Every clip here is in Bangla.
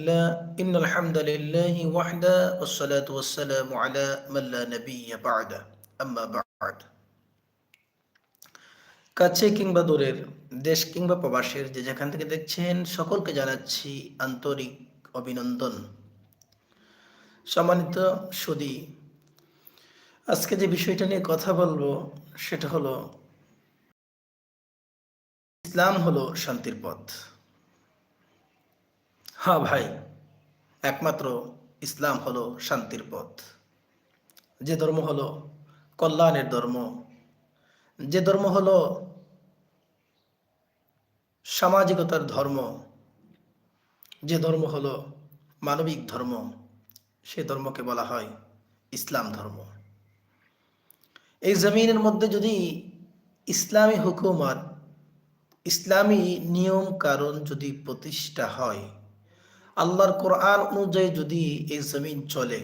لله إن الحمد لله وحده والصلاة والسلام على من لا نبي بعده أما بعد কাছে কিংবা দূরের দেশ কিংবা প্রবাসের যে যেখান থেকে দেখছেন সকলকে জানাচ্ছি আন্তরিক অভিনন্দন সম্মানিত সুদী আজকে যে বিষয়টা নিয়ে কথা বলবো সেটা হলো ইসলাম হলো শান্তির পথ হ্যাঁ ভাই, একমাত্র ইসলাম হলো শান্তির পথ। যে ধর্ম হলো কল্যাণের ধর্ম, যে ধর্ম হলো সামাজিকতার ধর্ম, যে ধর্ম হলো মানবিক ধর্ম, সে ধর্মকে বলা হয় ইসলাম ধর্ম। এই জমিনের মধ্যে যদি ইসলামী হুকুমত ইসলামী নিয়ম কারণ যদি প্রতিষ্ঠা হয় আল্লাহর কোরআন অনুযায়ী যদি এই জমিন চলে,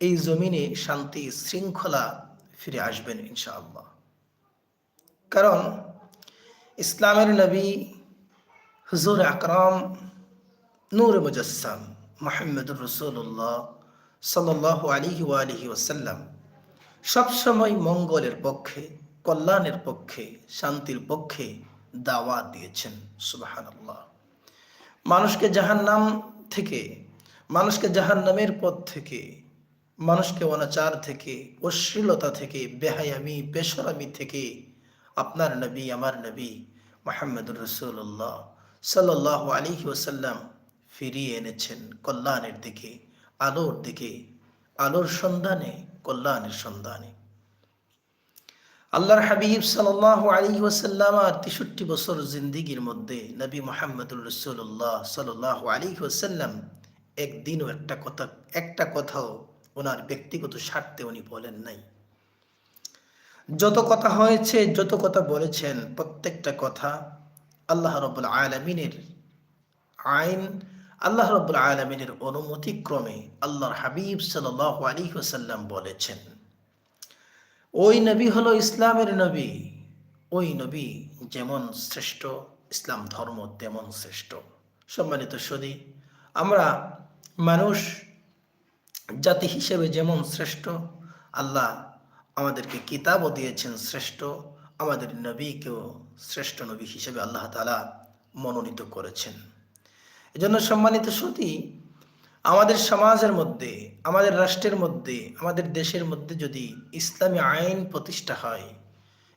এই জমিনে শান্তি শৃঙ্খলা ফিরে আসবেন ইনশাআল্লাহ। কারণ ইসলামের নবী হুজুর আকরাম নূর মুজাসসাম মাহমুদুর রসুল্লাহ সাল্লাহ আলিহি আলিহি ওসাল্লাম সবসময় মঙ্গলের পক্ষে, কল্যাণের পক্ষে, শান্তির পক্ষে দাওয়াত দিয়েছেন সুবাহান আল্লাহ মানুষকে জাহান্নাম থেকে, মানুষকে জাহান্নামের পথ থেকে, মানুষকে অনাচার থেকে, অশ্লীলতা থেকে, বেহায়ামি, বেসরামি থেকে আপনার নবী, আমার নবী মোহাম্মদুর রসুল্লাহ সাল্লাহ আলিহি ওসাল্লাম ফিরিয়ে এনেছেন কল্যাণের দিকে, আলোর দিকে, আলোর সন্ধানে, কল্যাণের সন্ধানে। আল্লাহর হাবিব সাল্লাহ আলী ওসাল্লাম আর তেষট্টি বছর জিন্দিগির মধ্যে নবী মোহাম্মদুর রসুল্লাহ সাল্লাহ আলী ওসাল্লাম একদিনও একটা কথা, একটা কথাও ওনার ব্যক্তিগত স্বার্থে উনি বলেন নাই। যত কথা হয়েছে, যত কথা বলেছেন, প্রত্যেকটা কথা আল্লাহ রব্বুল আলমিনের আইন, আল্লাহ রব্বুল আলমিনের অনুমতিক্রমে আল্লাহর হাবিব সাল্লাহ আলী ওসাল্লাম বলেছেন। ওই নবী হলো ইসলামের নবী। ওই নবী যেমন শ্রেষ্ঠ, ইসলাম ধর্ম তেমন শ্রেষ্ঠ। সম্মানিত সদী, আমরা মানুষ, জাতি হিসেবে যেমন শ্রেষ্ঠ, আল্লাহ আমাদেরকে কিতাবও দিয়েছেন শ্রেষ্ঠ, আমাদের নবীকেও শ্রেষ্ঠ নবী হিসেবে আল্লাহ তালা মনোনীত করেছেন। এজন্য সম্মানিত সতী আমাদের সমাজের মধ্যে, আমাদের রাষ্ট্রের মধ্যে, আমাদের দেশের মধ্যে যদি ইসলামী আইন প্রতিষ্ঠা হয়,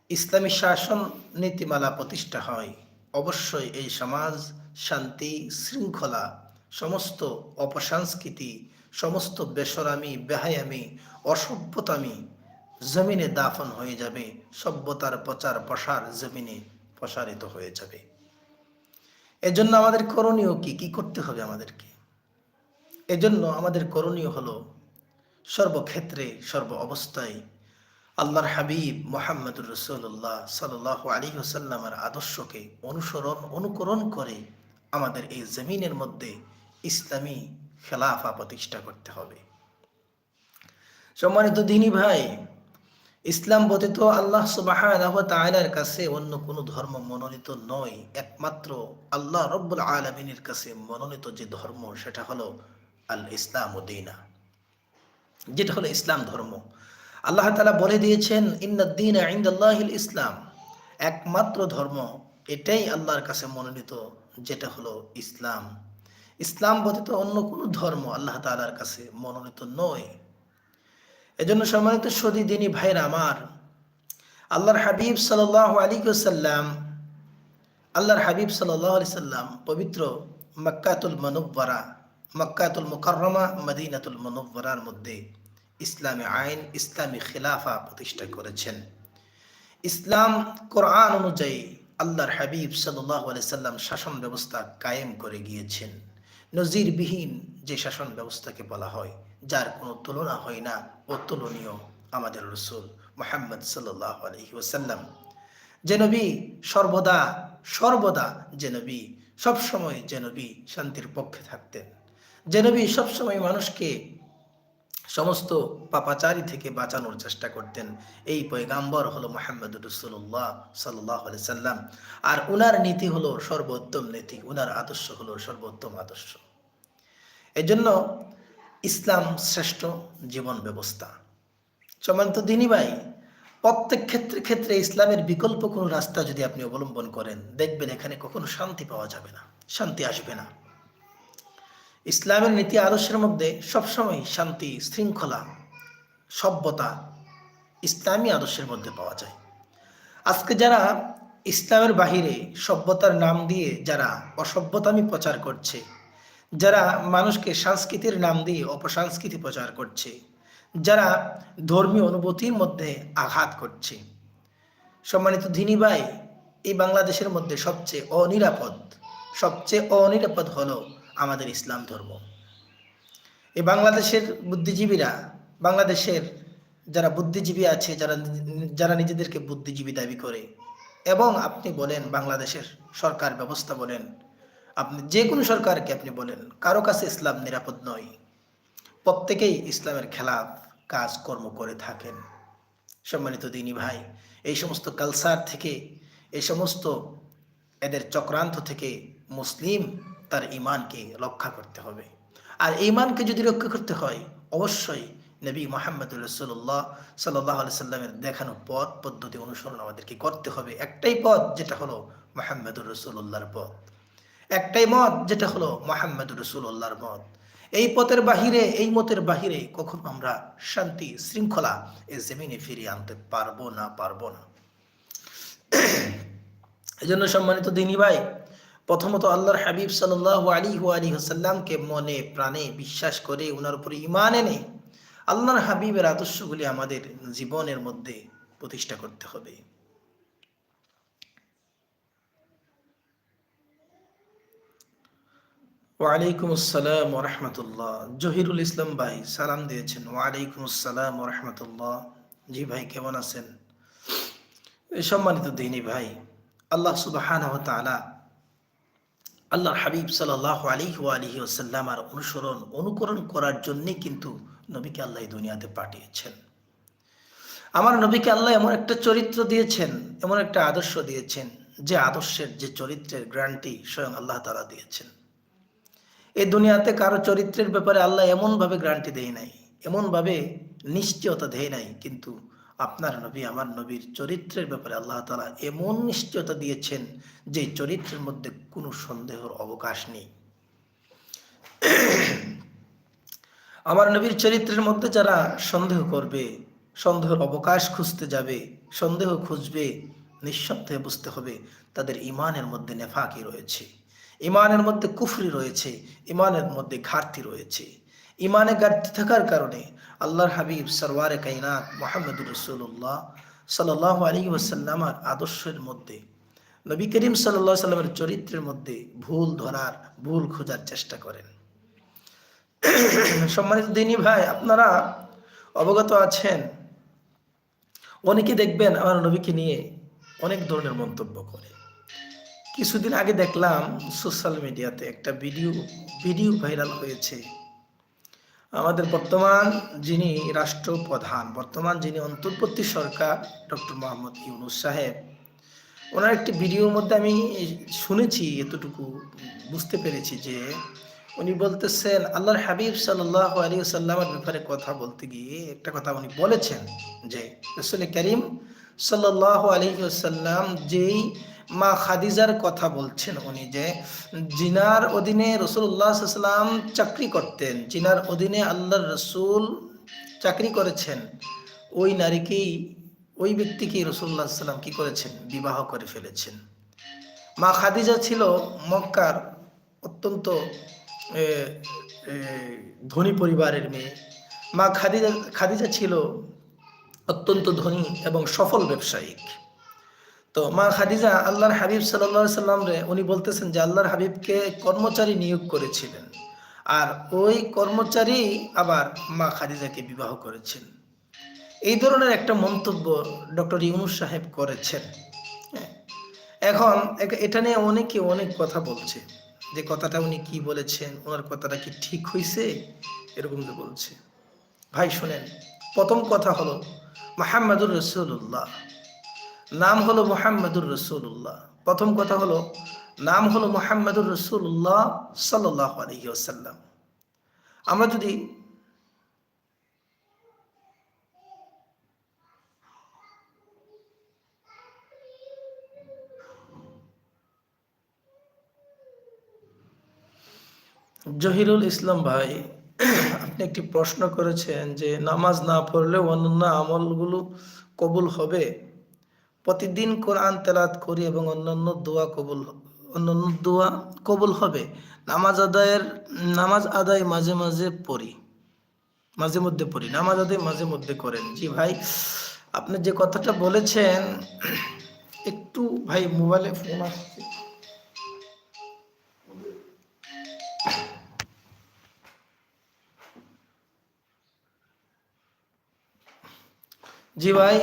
ইসলামী শাসন নীতিমালা প্রতিষ্ঠা হয়, অবশ্যই এই সমাজ শান্তি, শৃঙ্খলা, সমস্ত অপসংস্কৃতি, সমস্ত বেসরামি, বেহায়ামি, অসভ্যতামি জমিনে দাফন হয়ে যাবে, সভ্যতার প্রচার প্রসার জমিনে প্রসারিত হয়ে যাবে। এজন্য আমাদের করণীয় কি? কি করতে হবে আমাদেরকে? এজন্য আমাদের করণীয় হলো সর্বক্ষেত্রে সর্ব অবস্থায় আল্লাহর হাবিব মোহাম্মদুর রসুল্লাহ সাল আলী হোসাল্লামের আদর্শকে অনুসরণ, অনুকরণ করে আমাদের এই জমিনের মধ্যে ইসলামী খেলাফা প্রতিষ্ঠা করতে হবে। সম্মানিত দিনী ভাই, ইসলাম ব্যতীত আল্লাহ সুবাহ কাছে অন্য কোনো ধর্ম মনোনীত নয়। একমাত্র আল্লাহ রব্বুল আলমিনের কাছে মনোনীত যে ধর্ম, সেটা হলো আল ইসলাম উদ্দিনা যেটা হলো ইসলাম ধর্ম। আল্লাহ তালা বলে দিয়েছেন ইন্দিন ইসলাম। একমাত্র ধর্ম, এটাই আল্লাহর কাছে মনোনীত, যেটা হলো ইসলাম। ইসলাম ব্যতীত অন্য কোনো ধর্ম আল্লাহ তালার কাছে মনোনীত নয়। এজন্য সম্মানিত সদী দিনী ভাইরা আমার, আল্লাহর হাবিব সাল আলী সাল্লাম আল্লাহর হাবিব সাল্লাহ আলি সাল্লাম পবিত্র মক্কাতুল মনুব্বরা মক্কাতুল মুকরমা মদিনাতুল মনুব্বরার মধ্যে ইসলামী আইন, ইসলামী খিলাফা প্রতিষ্ঠা করেছেন। ইসলাম কোরআন অনুযায়ী আল্লাহর হাবিব সাল্লাহ সাল্লাম শাসন ব্যবস্থা কায়েম করে গিয়েছেন। নজিরবিহীন যে শাসন ব্যবস্থাকে বলা হয়, যার কোনো তুলনা হয় না, অতুলনীয় আমাদের রসুল মোহাম্মদ সাল্লাহ আলহি ওসাল্লাম যে নবী সর্বদা সর্বদা যে নবী, সবসময় যে নবী শান্তির পক্ষে থাকতেন। যে নবী সবসময় মানুষকে সমস্ত পাপাচারি থেকে বাঁচানোর চেষ্টা করতেন। এই পয়গাম্বর হলো মোহাম্মদ রসুল্লাহ সাল্লাহ সাল্লাম। আর উনার নীতি হলো সর্বোত্তম নীতি, উনার আদর্শ হলো সর্বোত্তম আদর্শ। এজন্য ইসলাম শ্রেষ্ঠ জীবন ব্যবস্থা। সম্মানিত দিনী ভাই, প্রত্যেক ক্ষেত্রে ক্ষেত্রে ইসলামের বিকল্প কোনো রাস্তা যদি আপনি অবলম্বন করেন, দেখবেন এখানে কখনো শান্তি পাওয়া যাবে না, শান্তি আসবে না। ইসলামের নীতি আদর্শের মধ্যে সবসময় শান্তি, শৃঙ্খলা, সভ্যতা ইসলামী আদর্শের মধ্যে পাওয়া যায়। আজকে যারা ইসলামের বাহিরে সভ্যতার নাম দিয়ে যারা অসভ্যতামি প্রচার করছে, যারা মানুষকে সংস্কৃতির নাম দিয়ে অপসংস্কৃতি প্রচার করছে, যারা ধর্মীয় অনুভূতির মধ্যে আঘাত করছে, সম্মানিত ধিনী ভাই, এই বাংলাদেশের মধ্যে সবচেয়ে অনিরাপদ সবচেয়ে অনিরাপদ হলো আমাদের ইসলাম ধর্ম। এই বাংলাদেশের বুদ্ধিজীবীরা, বাংলাদেশের যারা বুদ্ধিজীবী আছে, যারা যারা নিজেদেরকে বুদ্ধিজীবী দাবি করে, এবং আপনি বলেন বাংলাদেশের সরকার ব্যবস্থা বলেন, আপনি যে কোনো সরকারকে আপনি বলেন, কারও কাছে ইসলাম নিরাপদ নয়। প্রত্যেকেই ইসলামের খেলাফ কাজ কর্ম করে থাকেন। সম্মানিত দিনী ভাই, এই সমস্ত কালচার থেকে, এই সমস্ত এদের চক্রান্ত থেকে মুসলিম তার ইমানকে রক্ষা করতে হবে। আর ইমানকে যদি রক্ষা করতে হয়, অবশ্যই নবী মোহাম্মদ রসুল্লাহ সাল্লাহ আলি সাল্লামের দেখানো পথ, পদ্ধতি অনুসরণ আমাদেরকে করতে হবে। একটাই পথ যেটা হলো মোহাম্মদুর রসুল্লাহর পথ। একটাই মত যেটা হলো মোহাম্মদুর রসুল্লাহর মত। এই পথের বাহিরে, এই মতের বাহিরে কখনো আমরা শান্তি, শৃঙ্খলা এই জমিনে ফিরিয়ে আনতে পারব না পারব না। এই জন্য সম্মানিত দিনী ভাই প্রথমত আল্লাহর হাবিব সাল্লাহ আলী আলী হাসাল্লামকে মনে, প্রাণে বিশ্বাস করে ওনার উপরে ইমান এনে আল্লাহর হাবিবের আদর্শগুলি আমাদের জীবনের মধ্যে প্রতিষ্ঠা করতে হবে। ওয়ালাইকুম আসসালাম ওরহমতুল্লাহ জহিরুল ইসলাম ভাই, সালাম দিয়েছেন। ওয়ালাইকুম আসসালাম ওরহমতুল্লাহ জি ভাই, কেমন আছেন? সম্মানিত দিনী ভাই, আল্লাহ সুবাহ আল্লাহর হাবিব সাল্লাহ আলী আলহি ওসাল্লামার অনুসরণ, অনুকরণ করার জন্যে কিন্তু নবীকে আল্লাহ দুনিয়াতে পাঠিয়েছেন। আমার নবীকে আল্লাহ এমন একটা চরিত্র দিয়েছেন, এমন একটা আদর্শ দিয়েছেন, যে আদর্শের, যে চরিত্রের গ্রান্টি স্বয়ং আল্লাহ তালা দিয়েছেন। এই দুনিয়াতে কারও চরিত্রের ব্যাপারে আল্লাহ এমনভাবে গ্রান্টি দেয় নাই, এমনভাবে নিশ্চয়তা দেয় নাই, কিন্তু আপনার নবী, আমার নবীর চরিত্রের ব্যাপারে আল্লাহ তালা এমন নিশ্চয়তা দিয়েছেন যে চরিত্রের মধ্যে কোনো সন্দেহর অবকাশ নেই। আমার নবীর চরিত্রের মধ্যে যারা সন্দেহ করবে, সন্দেহের অবকাশ খুঁজতে যাবে, সন্দেহ খুঁজবে, নিঃসন্দেহে বুঝতে হবে তাদের ইমানের মধ্যে নেফাকি রয়েছে, ইমানের মধ্যে কুফরি রয়েছে, ইমানের মধ্যে ঘাটতি রয়েছে। ইমানে ঘাটতি থাকার কারণে আল্লাহর হাবিব সরওয়ারে কাইনাত মোহাম্মদুর রসুল্লাহ সাল্লাহ আলী ওসাল্লামার আদর্শের মধ্যে, নবী করিম সাল্লাহ সাল্লামের চরিত্রের মধ্যে ভুল ধরার, ভুল খোঁজার চেষ্টা করেন। সম্মানিত দিনী ভাই, আপনারা অবগত আছেন, অনেকে দেখবেন আমার নবীকে নিয়ে অনেক ধরনের মন্তব্য করে। কিছুদিন আগে দেখলাম সোশ্যাল মিডিয়াতে একটা ভিডিও ভিডিও ভাইরাল হয়েছে। আমাদের বর্তমান যিনি রাষ্ট্রপ্রধান, বর্তমান যিনি অন্তর্বর্তী সরকার, ডক্টর মোহাম্মদ ইউনুস সাহেব, ওনার একটি ভিডিওর মধ্যে আমি শুনেছি, এতটুকু বুঝতে পেরেছি যে উনি বলতেছেন, আল্লাহর হাবিব সাল্লাহ আলী সাল্লামের ব্যাপারে কথা বলতে গিয়ে একটা কথা উনি বলেছেন যে রসুল করিম সাল্লাহ আলী সাল্লাম যেই মা খাদিজার কথা বলছেন উনি যে, জিনার অধীনে রসুল্লাহ সাল্লাম চাকরি করতেন। জিনার অধীনে আল্লাহর রসুল চাকরি করেছেন। ওই নারীকেই ওই ব্যক্তিকেই রসুল্লাহ সাল্লাম কি করেছেন? বিবাহ করে ফেলেছেন। মা খাদিজা ছিল মক্কার অত্যন্ত ধনী পরিবারের মেয়ে। মা খাদিজা খাদিজা ছিল অত্যন্ত ধনী এবং সফল ব্যবসায়িক। তো মা খাদিজা, আল্লাহর হাবিব সাল্লা সাল্লাম রে, উনি বলতেছেন যে আল্লাহর হাবিবকে কর্মচারী নিয়োগ করেছিলেন। আর ওই কর্মচারী আবার মা খাদিজাকে বিবাহ করেছেন। এই ধরনের একটা মন্তব্য ডক্টর ইউনুস সাহেব করেছেন। হ্যাঁ। এখন এটা নিয়ে অনেকে অনেক কথা বলছে। যে কথাটা উনি কি বলেছেন, ওনার কথাটা কি ঠিক হয়েছে এরকম যে বলছে। ভাই, শুনেন, প্রথম কথা হলো মাহমুদুর রসুল্লাহ নাম হলো মোহাম্মদুর রসুল্লাহ প্রথম কথা হলো, নাম হলো মোহাম্মদুর রসুল্লাহ আসাল্লাম আমরা যদি জহিরুল ইসলাম ভাই, আপনি একটি প্রশ্ন করেছেন যে, নামাজ না পড়লে অন্যান্য আমলগুলো কবুল হবে? প্রতিদিন কোরআন তেলাত করি এবং অন্যান্য দোয়া কবুল, অন্যান্য দোয়া কবুল হবে। নামাজ আদায়ের, নামাজ আদায় মাঝে মাঝে পড়ি। মাঝে মধ্যে পড়ি। নামাজ আদায় মাঝে মধ্যে করেন। জি ভাই, আপনি যে কথাটা বলেছেন, একটু ভাই মোবাইলে ফোন আসছে। জি ভাই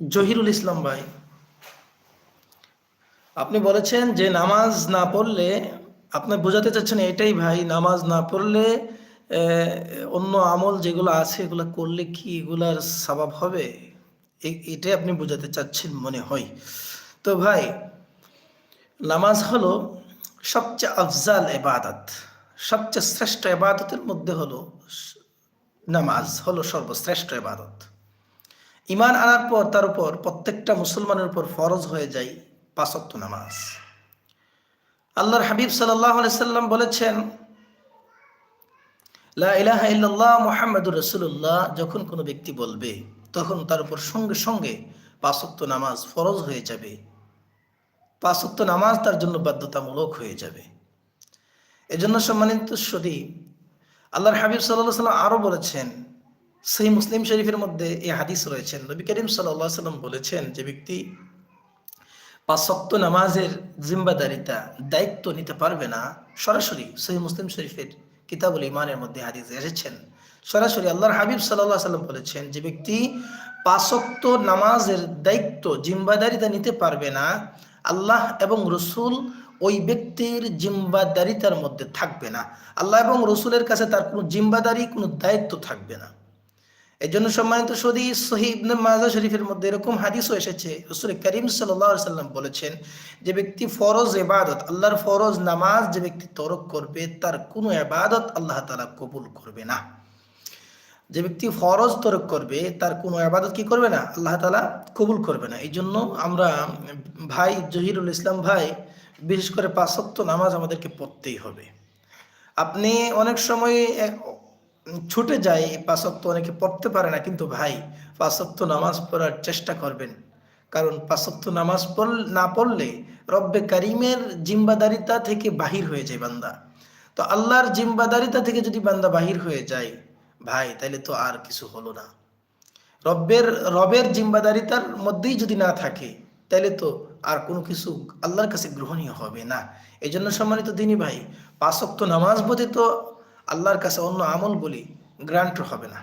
জহিরুল ইসলাম ভাই, আপনি বলেছেন যে নামাজ না পড়লে, আপনি বোঝাতে চাচ্ছেন এটাই ভাই, নামাজ না পড়লে অন্য আমল যেগুলো আছে, এগুলো করলে কি এগুলার স্বভাব হবে? এটাই আপনি বোঝাতে চাচ্ছেন মনে হয়। তো ভাই, নামাজ হলো সবচেয়ে আফজাল এবাদত সবচেয়ে শ্রেষ্ঠ এবাদতের মধ্যে হলো নামাজ হলো সর্বশ্রেষ্ঠ এবাদত ইমান আনার পর তার উপর প্রত্যেকটা মুসলমানের উপর ফরজ হয়ে যায় পাঁচত্ব নামাজ। আল্লাহর হাবিব সাল্লাহ সাল্লাম বলেছেন মুহাম্মাদুর রাসূলুল্লাহ যখন কোনো ব্যক্তি বলবে, তখন তার উপর সঙ্গে সঙ্গে পাঁচত্ব নামাজ ফরজ হয়ে যাবে। পাঁচত্ব নামাজ তার জন্য বাধ্যতামূলক হয়ে যাবে। এজন্য সম্মানিত সদী আল্লাহর হাবিব সাল্লাহ সাল্লাম আরও বলেছেন সেই মুসলিম শরীফের মধ্যে এই হাদিস রয়েছেন নবী করিম সাল্লাম বলেছেন যে ব্যক্তি পাঁচক্ত নামাজের জিম্বাদারিতা দায়িত্ব নিতে পারবে না, সরাসরি সেই মুসলিম শরীফের কিতাবুল ইমানের মধ্যে হাদিস এসেছেন। সরাসরি আল্লাহর হাবিব সাল্লাহ সাল্লাম বলেছেন যে ব্যক্তি পাঁচক্ত নামাজের দায়িত্ব জিম্বাদারিতা নিতে পারবে না, আল্লাহ এবং রসুল ওই ব্যক্তির জিম্বাদারিতার মধ্যে থাকবে না। আল্লাহ এবং রসুলের কাছে তার কোনো জিম্বাদারি কোনো দায়িত্ব থাকবে না। এই জন্য সম্মানিত সদি সহি ইবনে মাজা শরীফের মধ্যে এরকম হাদিসও এসেছে। রসুল করিম সাল্লাম বলেছেন যে ব্যক্তি ফরজ এবাদত আল্লাহর ফরজ নামাজ যে ব্যক্তি তরক করবে, তার কোনো এবাদত আল্লাহ তালা কবুল করবে না। যে ব্যক্তি ফরজ তরক করবে, তার কোনো আবাদত কি করবে না? আল্লাহ তালা কবুল করবে না। এই জন্য আমরা ভাই জহিরুল ইসলাম ভাই, বিশেষ করে পাঁচত্ব নামাজ আমাদেরকে পড়তেই হবে। আপনি অনেক সময় ছুটে যায় পাঁচত্ব অনেকে পড়তে পারে না, কিন্তু ভাই পাঁচত্ব নামাজ পড়ার চেষ্টা করবেন। কারণ পাঁচত্ব নামাজ পড়, না পড়লে রব্বে কারিমের জিম্বাদারিতা থেকে বাহির হয়ে যায় বান্দা। তো আল্লাহর জিম্বাদারিতা থেকে যদি বান্দা বাহির হয়ে যায়, ভাই তাহলে তো আর কিছু হলো না। রব্বের, রবের জিম্বাদারিতার মধ্যেই যদি না থাকে তাহলে তো আর কোনো কিছু আল্লাহর কাছে গ্রহণীয় হবে না। এই জন্য সম্মানিত দিনী ভাই পাঁচক্ত নামাজ ব্যতীত আল্লাহর কাছে অন্য আমল বলি, গ্রান্ট হবে না।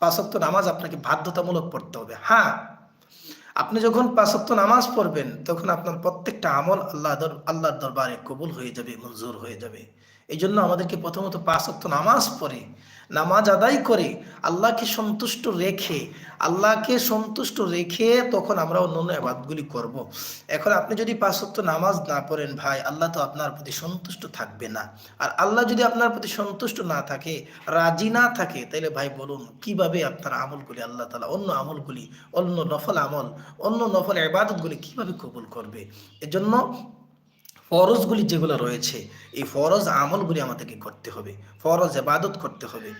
পাঁচক্ত নামাজ আপনাকে বাধ্যতামূলক পড়তে হবে। হ্যাঁ আপনি যখন পাঁচক্ত নামাজ পড়বেন, তখন আপনার প্রত্যেকটা আমল আল্লাহ আল্লাহর দরবারে কবুল হয়ে যাবে, মঞ্জুর হয়ে যাবে। এই জন্য আমাদেরকে প্রথমত পাঁচক্ত নামাজ পড়ে, নামাজ আদায় করে আল্লাহকে সন্তুষ্ট রেখে, আল্লাহকে সন্তুষ্ট রেখে তখন আমরা অন্য অন্য আবাদগুলি করব। এখন আপনি যদি পাঁচত্ব নামাজ না পড়েন ভাই, আল্লাহ তো আপনার প্রতি সন্তুষ্ট থাকবে না আর আল্লাহ যদি আপনার প্রতি সন্তুষ্ট না থাকে, রাজি না থাকে তাহলে ভাই বলুন, কীভাবে আপনার আমলগুলি আল্লাহ তালা অন্য আমলগুলি, অন্য নফল আমল, অন্য নফল আবাদতগুলি কীভাবে কবুল করবে এজন্য ফরজগুলি যেগুলো রয়েছে, এই ফরজ আমলগুলি আমাদেরকে করতে হবে, ফরজ এবাদত করতে হবে।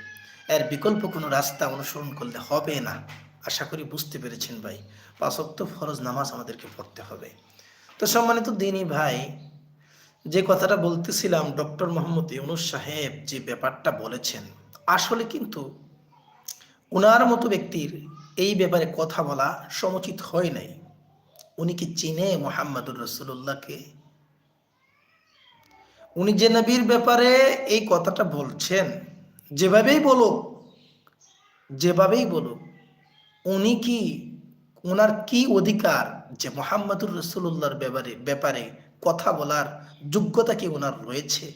এর বিকল্প কোনো রাস্তা অনুসরণ করলে হবে না। আশা করি বুঝতে পেরেছেন ভাই। পাঁচক্ত ফরজ নামাজ আমাদেরকে পড়তে হবে। তো সম্মানিত দিনই ভাই, যে কথাটা বলতেছিলাম, ডক্টর মোহাম্মদ ইউনুস সাহেব যে ব্যাপারটা বলেছেন, আসলে কিন্তু ওনার মতো ব্যক্তির এই ব্যাপারে কথা বলা সমুচিত হয় নাই। উনি কি চিনে মোহাম্মদুর রসুল্লাহকে উনি যে নবীর ব্যাপারে এই কথাটা বলছেন, যেভাবেই বলুক যেভাবেই বলুক, উনি কি ওনার কি অধিকার যে মোহাম্মদুর রসুল্লাহর ব্যাপারে ব্যাপারে কথা বলার যোগ্যতা কি ওনার রয়েছে?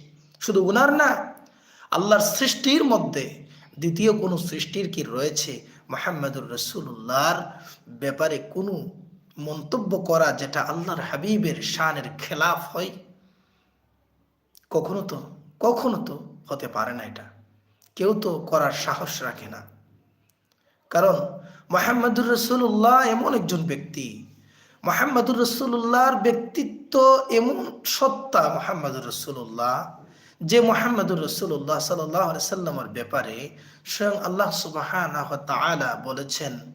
শুধু ওনার না, আল্লাহর সৃষ্টির মধ্যে দ্বিতীয় কোনো সৃষ্টির কি রয়েছে? মোহাম্মদুর রসুল্লাহর ব্যাপারে কোনো মন্তব্য করা যেটা আল্লাহর হাবিবের শানের খেলাফ হয়? কখনো তো কখনো তো হতে পারে না এটা। কেউ তো করার সাহস রাখে না। কারণ মোহাম্মদুর রসুল্লাহ এমন একজন ব্যক্তি। মোহাম্মদুর রসুল্লাহর ব্যক্তিত্ব এমন সত্তা মোহাম্মদুর রসুল্লাহ যে মোহাম্মদুর রসুল্লাহ সাল্লামের ব্যাপারে স্বয়ং আল্লাহ সুবাহ বলেছেন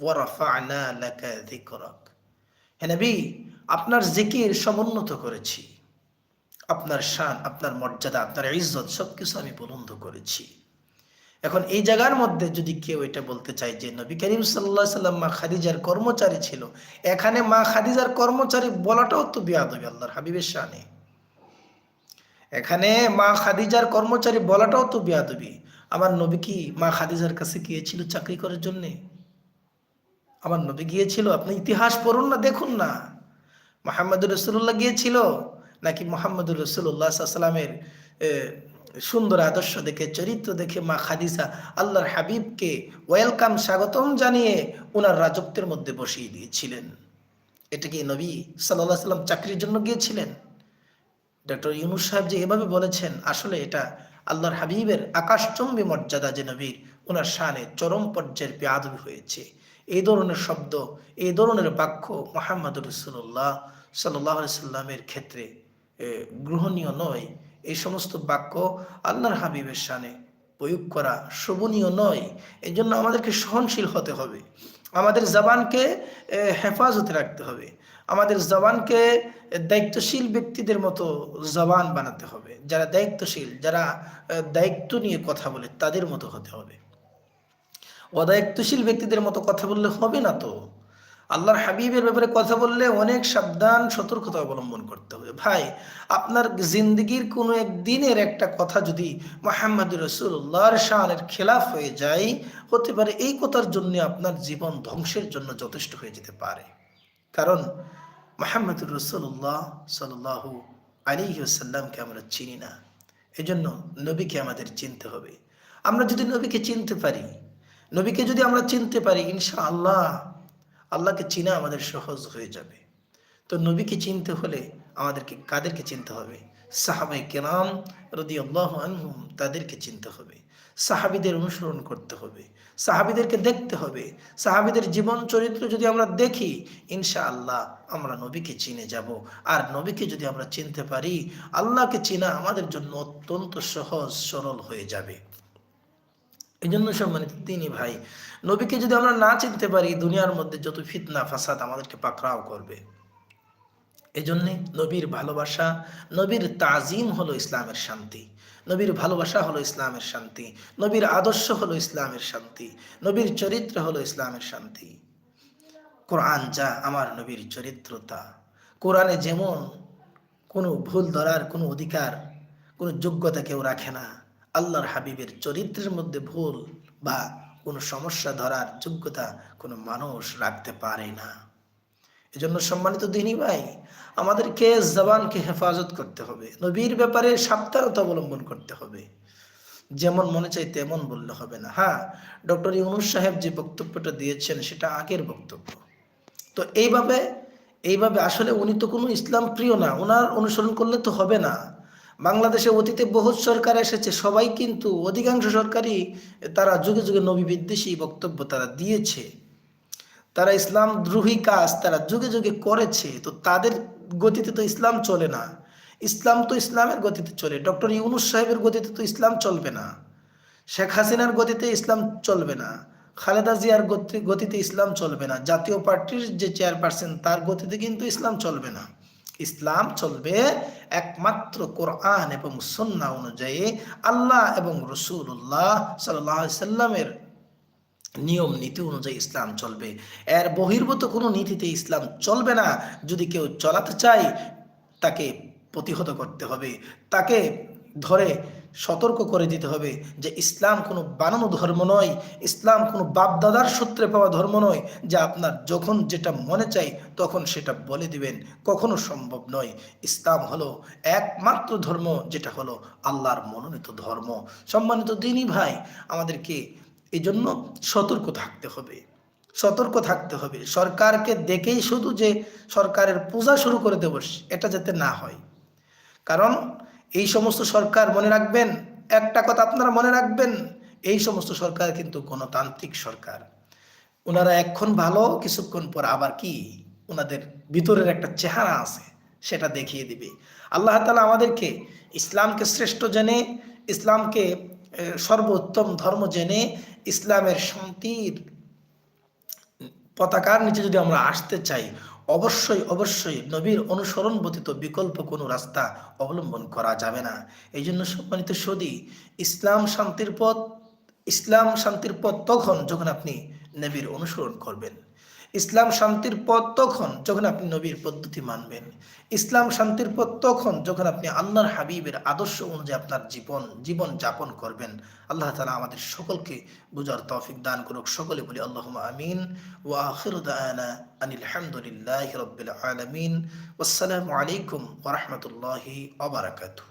ওয়ারাফা'না লাকা যিকরাক। হে নবী, আপনার জিকির সমুন্নত করেছি। আপনার শান, আপনার মর্যাদা, আপনার ইজ্জত সবকিছু আমি বুলন্দ করেছি। এখন এই জায়গার মধ্যে যদি কেউ এটা বলতে চায় যে নবী করিম সাল্লাহ সাল্লাম মা খাদিজার কর্মচারী ছিল, এখানে মা খাদিজার কর্মচারী বলাটাও তো বিয়াদবি আল্লাহর হাবিবের শানে। এখানে মা খাদিজার কর্মচারী বলাটাও তো বিয়াদবি। আমার নবী কি মা খাদিজার কাছে গিয়েছিল চাকরি করার জন্যে? আমার নবী গিয়েছিল, আপনি ইতিহাস পড়ুন না, দেখুন না। মোহাম্মদুর রসুল্লাহ গিয়েছিল নাকি মোহাম্মদুর রসুল্লাহ সাল্লামের সুন্দর আদর্শ দেখে, চরিত্র দেখে মা খাদিজা আল্লাহর হাবিবকে ওয়েলকাম স্বাগতম জানিয়ে ওনার রাজত্বের মধ্যে বসিয়ে দিয়েছিলেন। এটা কি নবী সাল্লাহ সাল্লাম চাকরির জন্য গিয়েছিলেন? ডক্টর ইউনুস সাহেব যে এভাবে বলেছেন, আসলে এটা আল্লাহর হাবিবের আকাশচম্বী মর্যাদা যে নবীর ওনার শানে চরম পর্যায়ের বেআবি হয়েছে। এই ধরনের শব্দ, এই ধরনের বাক্য মোহাম্মদ রসুল্লাহ সাল্লাহ সাল্লামের ক্ষেত্রে গ্রহণীয় নয়। এই সমস্ত বাক্য আল্লাহর হাবিবের শানে প্রয়োগ করা শোভনীয় নয়। এই জন্য আমাদেরকে সহনশীল হতে হবে। আমাদের জবানকে হেফাজতে রাখতে হবে। আমাদের জবানকে দায়িত্বশীল ব্যক্তিদের মতো জবান বানাতে হবে। যারা দায়িত্বশীল, যারা দায়িত্ব নিয়ে কথা বলে, তাদের মতো হতে হবে। অদায়িত্বশীল ব্যক্তিদের মতো কথা বললে হবে না তো? আল্লাহর হাবিবের ব্যাপারে কথা বললে অনেক সাবধান, সতর্কতা অবলম্বন করতে হবে। ভাই, আপনার জিন্দগির কোনো একদিনের একটা কথা যদি মোহাম্মদ রসুল্লাহর শাহানের খেলাফ হয়ে যায়, হতে পারে এই কথার জন্য আপনার জীবন ধ্বংসের জন্য যথেষ্ট হয়ে যেতে পারে। কারণ মোহাম্মদুর রসুল্লাহ সাল্লাহ আলী সাল্লামকে আমরা চিনি না। এজন্য নবীকে আমাদের চিনতে হবে। আমরা যদি নবীকে চিনতে পারি, নবীকে যদি আমরা চিনতে পারি ইনশা আল্লাহ আল্লাহকে চিনা আমাদের সহজ হয়ে যাবে। তো নবীকে চিনতে হলে আমাদেরকে কাদেরকে চিনতে হবে? সাহাবাই কেরাম রদি আল্লাহ আনহুম তাদেরকে চিনতে হবে। সাহাবিদের অনুসরণ করতে হবে। সাহাবিদেরকে দেখতে হবে। সাহাবিদের জীবন চরিত্র যদি আমরা দেখি ইনশা আল্লাহ আমরা নবীকে চিনে যাব। আর নবীকে যদি আমরা চিনতে পারি, আল্লাহকে চিনা আমাদের জন্য অত্যন্ত সহজ, সরল হয়ে যাবে। এই জন্য সম্মানিত তিনি ভাই, নবীকে যদি আমরা না চিনতে পারি, দুনিয়ার মধ্যে যত ফিতনা, ফাসাদ আমাদেরকে পাকড়াও করবে। এই জন্যে নবীর ভালোবাসা, নবীর তাজিম হলো ইসলামের শান্তি। নবীর ভালোবাসা হলো ইসলামের শান্তি। নবীর আদর্শ হলো ইসলামের শান্তি। নবীর চরিত্র হলো ইসলামের শান্তি। কোরআন যা আমার নবীর চরিত্রতা। কোরআনে যেমন কোনো ভুল ধরার কোনো অধিকার, কোনো যোগ্যতা কেউ রাখে না আল্লাহর হাবিবের চরিত্রের মধ্যে ভুল বা কোনো সমস্যা ধরার যোগ্যতা কোনো মানুষ রাখতে পারে না। এজন্য সম্মানিত দিনী ভাই, আমাদেরকে জবানকে হেফাজত করতে হবে। নবীর ব্যাপারে সাবধানতা অবলম্বন করতে হবে। যেমন মনে চাই তেমন বললে হবে না। হ্যাঁ ডক্টর ইউনুস সাহেব যে বক্তব্যটা দিয়েছেন সেটা আগের বক্তব্য। তো এইভাবে এইভাবে আসলে উনি তো কোনো ইসলাম প্রিয় না। ওনার অনুসরণ করলে তো হবে না। বাংলাদেশে অতীতে বহু সরকার এসেছে, সবাই কিন্তু অধিকাংশ সরকারই তারা যুগে যুগে নবী বিদ্বেষী বক্তব্য তারা দিয়েছে। তারা ইসলাম দ্রোহী কাজ তারা যুগে যুগে করেছে, তো তাদের গতিতে তো ইসলাম চলে না। ইসলাম তো ইসলামের গতিতে চলে, ডক্টর ইউনুস সাহেবের গতিতে তো ইসলাম চলবে না। শেখ হাসিনার গতিতে ইসলাম চলবে না। খালেদা জিয়ার গতিতে ইসলাম চলবে না। জাতীয় পার্টির যে চেয়ারপারসন তার গতিতে কিন্তু ইসলাম চলবে না। ইসলাম চলবে একমাত্র কোরআন এবং সন্না অনুযায়ী আল্লাহ এবং রসুল্লাহ সাল্লামের নিয়ম, নীতি অনুযায়ী ইসলাম চলবে। এর বহির্ভূত কোনো নীতিতে ইসলাম চলবে না। যদি কেউ চলাতে চায়, তাকে প্রতিহত করতে হবে। তাকে ধরে সতর্ক করে দিতে হবে যে ইসলাম কোনো বানানো ধর্ম নয়, ইসলাম কোনো বাপদাদার সূত্রে পাওয়া ধর্ম নয়, যে আপনার যখন যেটা মনে চাই তখন সেটা বলে দিবেন। কখনো সম্ভব নয়। ইসলাম হলো একমাত্র ধর্ম যেটা হলো আল্লাহর মনোনীত ধর্ম। সম্মানিত দিনই ভাই, আমাদেরকে এই জন্য সতর্ক থাকতে হবে। সতর্ক থাকতে হবে। সরকারকে দেখেই শুধু যে সরকারের পূজা শুরু করে দেব, এটা যাতে না হয়। কারণ এই সমস্ত সরকার মনে রাখবেন, একটা কথা আপনারা মনে রাখবেন, এই সমস্ত সরকার কিন্তু গণতান্ত্রিক সরকার। ওনারা এখন ভালো, কিছুক্ষণ পর আবার কি? ওনাদের ভিতরের একটা চেহারা আছে, সেটা দেখিয়ে দিবে। আল্লাহ তালা আমাদেরকে ইসলামকে শ্রেষ্ঠ জেনে, ইসলামকে সর্বোত্তম ধর্ম জেনে, ইসলামের শান্তির পতাকার নিচে যদি আমরা আসতে চাই অবশ্যই অবশ্যই নবীর অনুসরণ ব্যতীত বিকল্প কোনো রাস্তা অবলম্বন করা যাবে না। এই জন্য সম্মানিত সদী, ইসলাম শান্তির পথ, ইসলাম শান্তির পথ তখন যখন আপনি নবীর অনুসরণ করবেন। ইসলাম শান্তির পথ তখন যখন আপনি নবীর পদ্ধতি মানবেন। ইসলাম শান্তির পথ তখন যখন আপনি আল্লাহর হাবিবের আদর্শ অনুযায়ী আপনার জীবন জীবন যাপন করবেন। আল্লাহ তালা আমাদের সকলকে বুঝার তৌফিক দান করুক। সকলে বলি আল্লাহ আমিন ও আখির দানা আনিল হামদুলিল্লাহ রবিল আলমিন। আসসালামু আলাইকুম ওরহমতুল্লাহি ওবরাকাতুহ